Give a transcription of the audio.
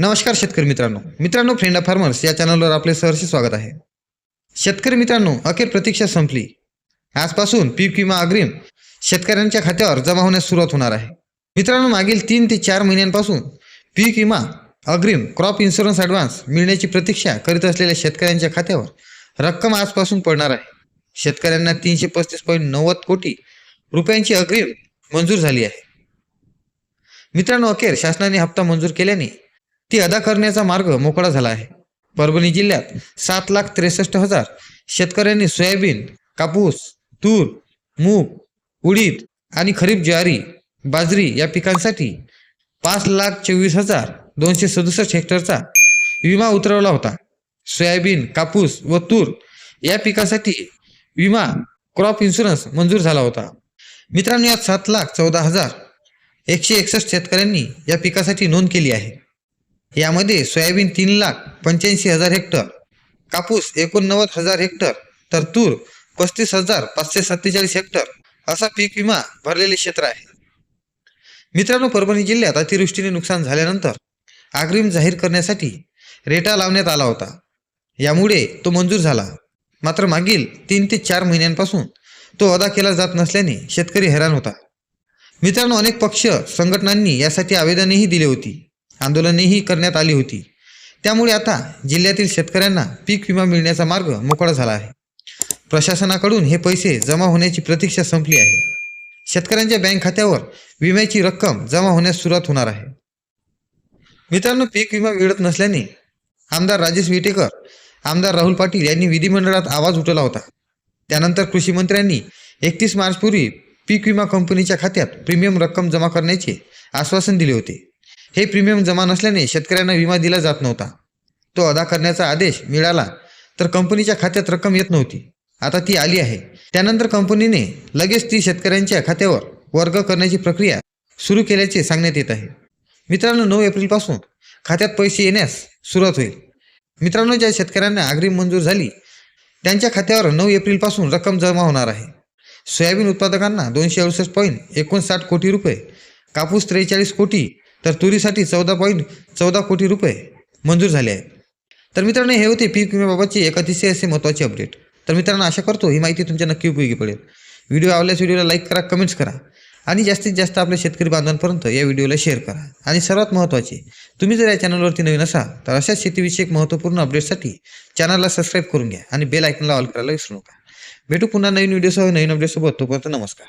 नमस्कार शेतकरी मित्रांनो. मित्रांनो फ्रेंड ऑफ फार्मर्स या चॅनलवर आपले सहर्ष स्वागत आहे. शेतकरी मित्रांनो अखेर प्रतीक्षा संपली. आजपासून पीक विमा अग्रिम शेतकऱ्यांच्या खात्यावर जमा होण्यास सुरुवात होणार आहे. मित्रांनो मागील तीन ते चार महिन्यांपासून पीक विमा अग्रिम क्रॉप इन्शुरन्स ॲडव्हान्स मिळण्याची प्रतीक्षा करीत असलेल्या शेतकऱ्यांच्या खात्यावर रक्कम आजपासून पडणार आहे. शेतकऱ्यांना तीनशे पस्तीस पॉईंट नव्वद कोटी रुपयांची अग्रिम मंजूर झाली आहे. मित्रांनो अखेर शासनाने हप्ता मंजूर केल्याने ती अदा करण्याचा मार्ग मोकळा झाला आहे. परभणी जिल्ह्यात सात लाख त्रेसष्ट हजार शेतकऱ्यांनी सोयाबीन कापूस तूर मूग उडीद आणि खरीप ज्वारी बाजरी या पिकांसाठी पाच लाख चोवीस हजार दोनशे सदुसष्ट हेक्टरचा विमा उतरवला होता. सोयाबीन कापूस व तूर या पिकासाठी विमा क्रॉप इन्शुरन्स मंजूर झाला होता. मित्रांनो यात सात लाख चौदा हजार एकशे एकसष्ट शेतकऱ्यांनी या पिकासाठी नोंद केली आहे. यामध्ये सोयाबीन तीन लाख पंच्याऐंशी हजार हेक्टर कापूस एकोणनव्वद हजार हेक्टर तर तूर पस्तीस हजार पाचशे सत्तेचाळीस हेक्टर असा पीक विमा भरलेले क्षेत्र आहे. मित्रांनो परभणी जिल्ह्यात अतिवृष्टीने नुकसान झाल्यानंतर अग्रिम जाहीर करण्यासाठी रेटा लावण्यात आला होता. यामुळे तो मंजूर झाला. मात्र मागील तीन ते चार महिन्यांपासून तो अदा केला जात नसल्याने शेतकरी हैराण होता. मित्रांनो अनेक पक्ष संघटनांनी यासाठी आवेदनही दिले होती. आंदोलनही करण्यात आली होती. त्यामुळे आता जिल्ह्यातील शेतकऱ्यांना पीक विमा मिळण्याचा मार्ग मोकळा झाला आहे. प्रशासनाकडून हे पैसे जमा होण्याची प्रतीक्षा संपली आहे. शेतकऱ्यांच्या बँक खात्यावर विम्याची रक्कम जमा होण्यास सुरुवात होणार आहे. मित्रांनो पीक विमा मिळत नसल्याने आमदार राजेश विटेकर आमदार राहुल पाटील यांनी विधिमंडळात आवाज उठवला होता. त्यानंतर कृषी मंत्र्यांनी एकतीस मार्चपूर्वी पीक विमा कंपनीच्या खात्यात प्रीमियम रक्कम जमा करण्याचे आश्वासन दिले होते. हे प्रीमियम जमा नसल्याने शेतकऱ्यांना विमा दिला जात नव्हता. तो अदा करण्याचा आदेश मिळाला तर कंपनीच्या खात्यात रक्कम येत नव्हती. आता ती आली आहे. त्यानंतर कंपनीने लगेच ती शेतकऱ्यांच्या खात्यावर वर्ग करण्याची प्रक्रिया सुरू केल्याचे सांगण्यात येत आहे. मित्रांनो नऊ एप्रिलपासून खात्यात पैसे येण्यास सुरुवात होईल. मित्रांनो ज्या शेतकऱ्यांना अग्रिम मंजूर झाली त्यांच्या खात्यावर नऊ एप्रिलपासून रक्कम जमा होणार आहे. सोयाबीन उत्पादकांना दोनशे अडुसष्ट पॉईंट एकोणसाठ कोटी रुपये कापूस त्रेचाळीस कोटी तर तुरीसाठी चौदा पॉईंट चौदा कोटी रुपये मंजूर झाले आहेत. तर मित्रांनो हे होते पीक विम्याबाबतचे एक अतिशय असे महत्त्वाचे अपडेट तर मित्रांनो आशा करतो ही माहिती तुमच्या नक्की उपयोगी पडेल. व्हिडिओ आवडल्यास व्हिडिओला लाईक करा कमेंट्स करा आणि जास्तीत जास्त आपल्या शेतकरी बांधवांपर्यंत या व्हिडिओला शेअर करा. आणि सर्वात महत्त्वाचे तुम्ही जर या चॅनलवरती नवीन असाल तर अशाच शेतीविषयक महत्त्वपूर्ण अपडेटसाठी चॅनलला सबस्क्राईब करून घ्या आणि बेल आयकनला ऑल करायला विसरू नका. भेटू पुन्हा नवीन व्हिडिओसह नवीन अपडेटसोबत तोपर्यंत नमस्कार.